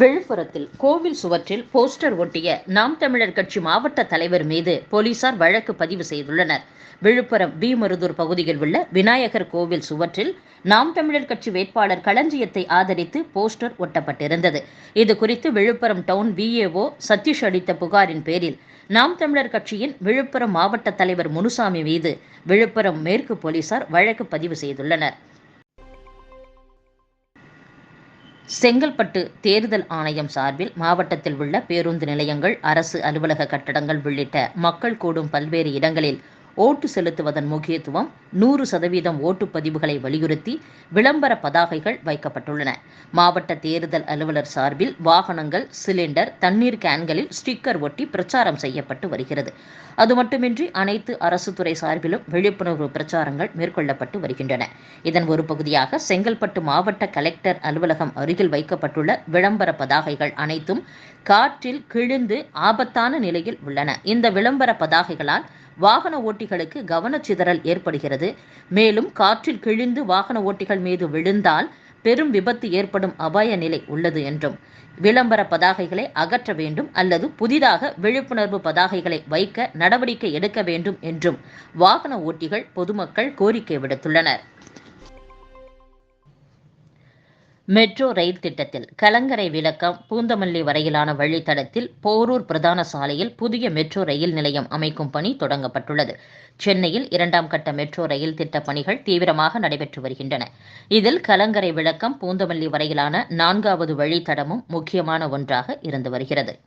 விழுப்புரத்தில் கோவில் சுவற்றில் போஸ்டர் ஒட்டிய நாம் தமிழர் கட்சி மாவட்ட தலைவர் மீது போலீசார் வழக்கு பதிவு செய்துள்ளனர். விழுப்புரம் வி. மருதூர் பகுதியில் உள்ள விநாயகர் கோவில் சுவற்றில் நாம் தமிழர் கட்சி வேட்பாளர் களஞ்சியத்தை ஆதரித்து போஸ்டர் ஒட்டப்பட்டிருந்தது. இது குறித்து விழுப்புரம் டவுன் விஏஓ சதீஷ் அளித்த புகாரின் பேரில் நாம் தமிழர் கட்சியின் விழுப்புரம் மாவட்ட தலைவர் முனுசாமி மீது விழுப்புரம் மேற்கு போலீசார் வழக்கு பதிவு செய்துள்ளனர். செங்கல்பட்டு தேர்தல் ஆணையம் சார்பில் மாவட்டத்தில் உள்ள பேருந்து நிலையங்கள் அரசு அலுவலக கட்டடங்கள் உள்ளிட்ட மக்கள் கூடும் பல்வேறு இடங்களில் ஓட்டு செலுத்துவதன் முக்கியத்துவம் நூறு சதவீதம் ஓட்டுப்பதிவுகளை வலியுறுத்தி விளம்பர பதாகைகள் வைக்கப்பட்டுள்ளன. மாவட்ட தேர்தல் அலுவலர் சார்பில் வாகனங்கள் சிலிண்டர் தண்ணீர் கேன்களில் ஸ்டிக்கர் ஒட்டி பிரச்சாரம் செய்யப்பட்டு வருகிறது. அது மட்டுமின்றி அனைத்து அரசு துறை சார்பிலும் விழிப்புணர்வு பிரச்சாரங்கள் மேற்கொள்ளப்பட்டு வருகின்றன. இதன் ஒரு பகுதியாக செங்கல்பட்டு மாவட்ட கலெக்டர் அலுவலகம் அருகில் வைக்கப்பட்டுள்ள விளம்பர பதாகைகள் அனைத்தும் காற்றில் கிழிந்து ஆபத்தான நிலையில் உள்ளன. இந்த விளம்பர பதாகைகளால் வாகன ஓட்டிகளுக்கு கவனச்சிதறல் ஏற்படுகிறது. மேலும் காற்றில் கிழிந்து வாகன ஓட்டிகள் மீது விழுந்தால் பெரும் விபத்து ஏற்படும் அபாய நிலை உள்ளது என்றும் விளம்பர பதாகைகளை அகற்ற வேண்டும் அல்லது புதிதாக விழிப்புணர்வு பதாகைகளை வைக்க நடவடிக்கை எடுக்க வேண்டும் என்றும் வாகன ஓட்டிகள் பொதுமக்கள் கோரிக்கை விடுத்துள்ளனர். மெட்ரோ ரயில் திட்டத்தில் கலங்கரை விளக்கம் பூந்தமல்லி வரையிலான வழித்தடத்தில் போரூர் பிரதான சாலையில் புதிய மெட்ரோ ரயில் நிலையம் அமைக்கும் பணி தொடங்கப்பட்டுள்ளது. சென்னையில் இரண்டாம் கட்ட மெட்ரோ ரயில் திட்ட பணிகள் தீவிரமாக நடைபெற்று வருகின்றன. இதில் கலங்கரை விளக்கம் பூந்தமல்லி வரையிலான நான்காவது வழித்தடமும் முக்கியமான ஒன்றாக இருந்து வருகிறது.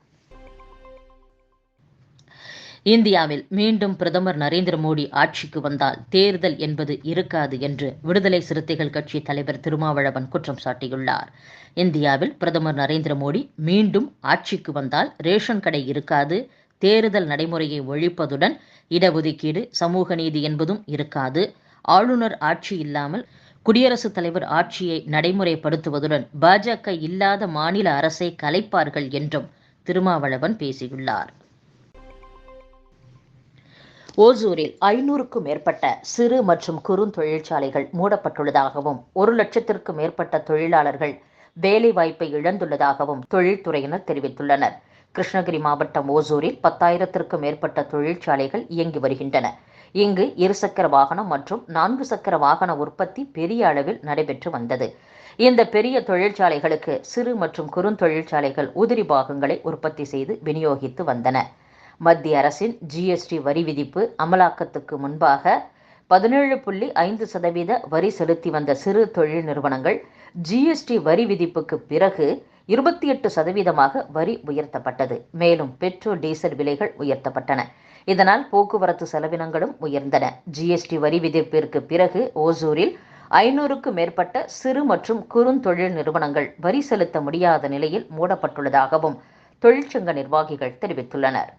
இந்தியாவில் மீண்டும் பிரதமர் நரேந்திர மோடி ஆட்சிக்கு வந்தால் தேர்தல் என்பது இருக்காது என்று விடுதலை சிறுத்தைகள் கட்சி தலைவர் திருமாவளவன் குற்றம் சாட்டியுள்ளார். இந்தியாவில் பிரதமர் நரேந்திர மோடி மீண்டும் ஆட்சிக்கு வந்தால் ரேஷன் கடை இருக்காது தேர்தல் நடைமுறையை ஒழிப்பதுடன் இடஒதுக்கீடு சமூக நீதி என்பதும் இருக்காது. ஆளுநர் ஆட்சி இல்லாமல் குடியரசுத் தலைவர் ஆட்சியை நடைமுறைப்படுத்துவதுடன் பாஜக இல்லாத மாநில அரசை கலைப்பார்கள் என்றும் திருமாவளவன் பேசியுள்ளார். ஓசூரில் ஐநூறுக்கும் மேற்பட்ட சிறு மற்றும் குறுந்தொழிற்சாலைகள் மூடப்பட்டுள்ளதாகவும் ஒரு லட்சத்திற்கும் மேற்பட்ட தொழிலாளர்கள் வேலைவாய்ப்பை இழந்துள்ளதாகவும் தொழில்துறையினர் தெரிவித்துள்ளனர். கிருஷ்ணகிரி மாவட்டம் ஓசூரில் பத்தாயிரத்திற்கும் மேற்பட்ட தொழிற்சாலைகள் இயங்கி வருகின்றன. இங்கு இருசக்கர வாகனம் மற்றும் நான்கு சக்கர வாகன உற்பத்தி பெரிய அளவில் நடைபெற்று வந்தது. இந்த பெரிய தொழிற்சாலைகளுக்கு சிறு மற்றும் குறுந்தொழிற்சாலைகள் உதிரி பாகங்களை உற்பத்தி செய்து விநியோகித்து வந்தன. மத்திய அரசின் ஜிஎஸ்டி வரி விதிப்பு அமலாக்கத்துக்கு முன்பாக பதினேழு புள்ளி ஐந்து சதவீத வரி செலுத்தி வந்த சிறு தொழில் நிறுவனங்கள் ஜிஎஸ்டி வரி விதிப்புக்கு பிறகு இருபத்தி எட்டு சதவீதமாக வரி உயர்த்தப்பட்டது. மேலும் பெட்ரோல் டீசல் விலைகள் உயர்த்தப்பட்டன. இதனால் போக்குவரத்து செலவினங்களும் உயர்ந்தன. ஜிஎஸ்டி வரி விதிப்பிற்கு பிறகு ஓசூரில் ஐநூறுக்கும் மேற்பட்ட சிறு மற்றும் குறுந்தொழில் நிறுவனங்கள் வரி செலுத்த முடியாத நிலையில் மூடப்பட்டுள்ளதாகவும் தொழிற்சங்க நிர்வாகிகள் தெரிவித்துள்ளனர்.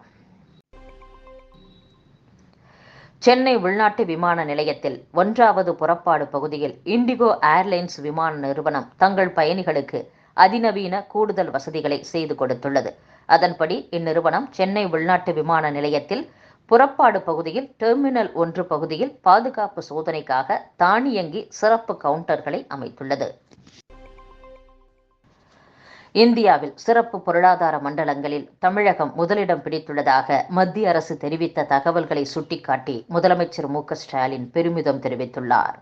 சென்னை உள்நாட்டு விமான நிலையத்தில் ஒன்றாவது புறப்பாடு பகுதியில் இண்டிகோ ஏர்லைன்ஸ் விமான நிறுவனம் தங்கள் பயணிகளுக்கு அதிநவீன கூடுதல் வசதிகளை செய்து கொடுத்துள்ளது. அதன்படி இந்நிறுவனம் சென்னை உள்நாட்டு விமான நிலையத்தில் புறப்பாடு பகுதியில் டெர்மினல் ஒன்று பகுதியில் பாதுகாப்பு சோதனைக்காக தானியங்கி சிறப்பு கவுண்டர்களை அமைத்துள்ளது. இந்தியாவில் சிறப்பு பொருளாதார மண்டலங்களில் தமிழகம் முதலிடம் பிடித்துள்ளதாக மத்திய அரசு தெரிவித்த தகவல்களை சுட்டிக்காட்டி முதலமைச்சர் மு ஸ்டாலின் பெருமிதம் தெரிவித்துள்ளார்.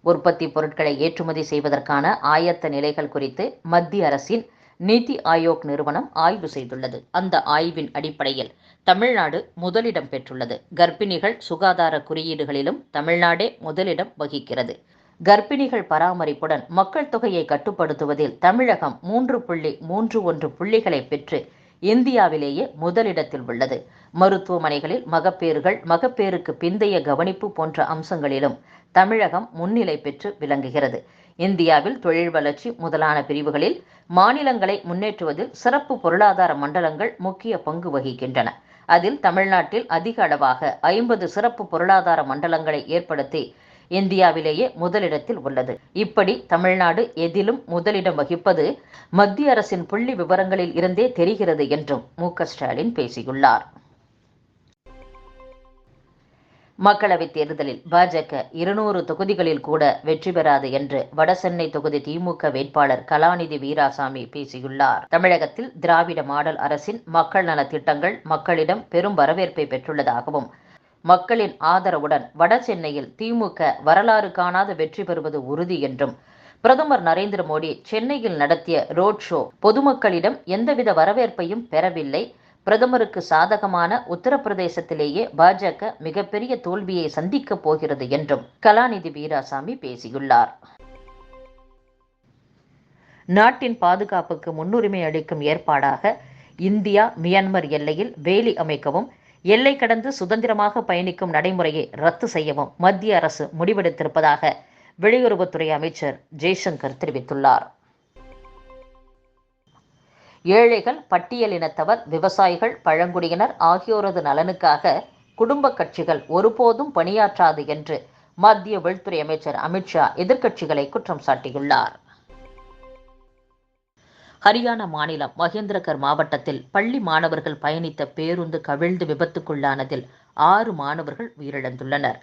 உற்பத்தி பொருட்களை ஏற்றுமதி செய்வதற்கான ஆயத்த நிலைகள் குறித்து மத்திய அரசின் நிதி ஆயோக் நிறுவனம் ஆய்வு செய்துள்ளது. அந்த ஆய்வின் அடிப்படையில் தமிழ்நாடு முதலிடம் பெற்றுள்ளது. கர்ப்பிணிகள் சுகாதார குறியீடுகளிலும் தமிழ்நாடே முதலிடம் வகிக்கிறது. கர்ப்பிணிகள் பராமரிப்புடன் மக்கள் தொகையை கட்டுப்படுத்துவதில் தமிழகம் மூன்று புள்ளி மூன்று ஒன்று புள்ளிகளை பெற்று இந்தியாவிலேயே முதலிடத்தில் உள்ளது. மருத்துவமனைகளில் மகப்பேறுகள் மகப்பேறுக்கு பிந்தைய கவனிப்பு போன்ற அம்சங்களிலும் தமிழகம் முன்னிலை பெற்று விளங்குகிறது. இந்தியாவில் தொழில் வளர்ச்சி முதலான பிரிவுகளில் மாநிலங்களை முன்னேற்றுவதில் சிறப்பு பொருளாதார மண்டலங்கள் முக்கிய பங்கு வகிக்கின்றன. அதில் தமிழ்நாட்டில் அதிக அளவாக ஐம்பது சிறப்பு பொருளாதார மண்டலங்களை ஏற்படுத்தி இந்தியாவிலேயே முதலிடத்தில் உள்ளது. இப்படி தமிழ்நாடு எதிலும் முதலிடம் வகிப்பது மத்திய அரசின் புள்ளி விவரங்களில் இருந்தே தெரிகிறது என்றும் மு ஸ்டாலின் பேசியுள்ளார். மக்களவைத் தேர்தலில் பாஜக இருநூறு தொகுதிகளில் கூட வெற்றி பெறாது என்று வடசென்னை தொகுதி திமுக வேட்பாளர் கலாநிதி வீராசாமி பேசியுள்ளார். தமிழகத்தில் திராவிட மாடல் அரசின் மக்கள் நல திட்டங்கள் மக்களிடம் பெரும் வரவேற்பை பெற்றுள்ளதாகவும் மக்களின் ஆதரவுடன் வட சென்னையில் திமுக வரலாறு காணாத வெற்றி பெறுவது உறுதி என்றும் பிரதமர் நரேந்திர மோடி சென்னையில் நடத்திய ரோட் ஷோ பொதுமக்களிடம் எந்தவித வரவேற்பையும் பெறவில்லை. பிரதமருக்கு சாதகமான உத்தரப்பிரதேசத்திலேயே பாஜக மிகப்பெரிய தோல்வியை சந்திக்கப் போகிறது என்றும் கலாநிதி வீராசாமி பேசியுள்ளார். நாட்டின் பாதுகாப்புக்கு முன்னுரிமை அளிக்கும் ஏற்பாடாக இந்தியா மியான்மர் எல்லையில் வேலி அமைக்கவும் எல்லை கடந்து சுதந்திரமாக பயணிக்கும் நடைமுறையை ரத்து செய்யவும் மத்திய அரசு முடிவெடுத்திருப்பதாக வெளியுறவுத்துறை அமைச்சர் ஜெய்சங்கர் தெரிவித்துள்ளார். ஏழைகள் பட்டியலினத்தவர் விவசாயிகள் பழங்குடியினர் ஆகியோரது நலனுக்காக குடும்ப கட்சிகள் ஒருபோதும் பணியாற்றாது என்று மத்திய உள்துறை அமைச்சர் அமித்ஷா எதிர்க்கட்சிகளை குற்றம் சாட்டியுள்ளார். ஹரியானா மாநிலம் மகேந்திரகர் மாவட்டத்தில் பள்ளி மாணவர்கள் பயணித்த பேருந்து கவிழ்ந்து விபத்துக்குள்ளானதில் ஆறு மாணவர்கள் உயிரிழந்துள்ளனர்.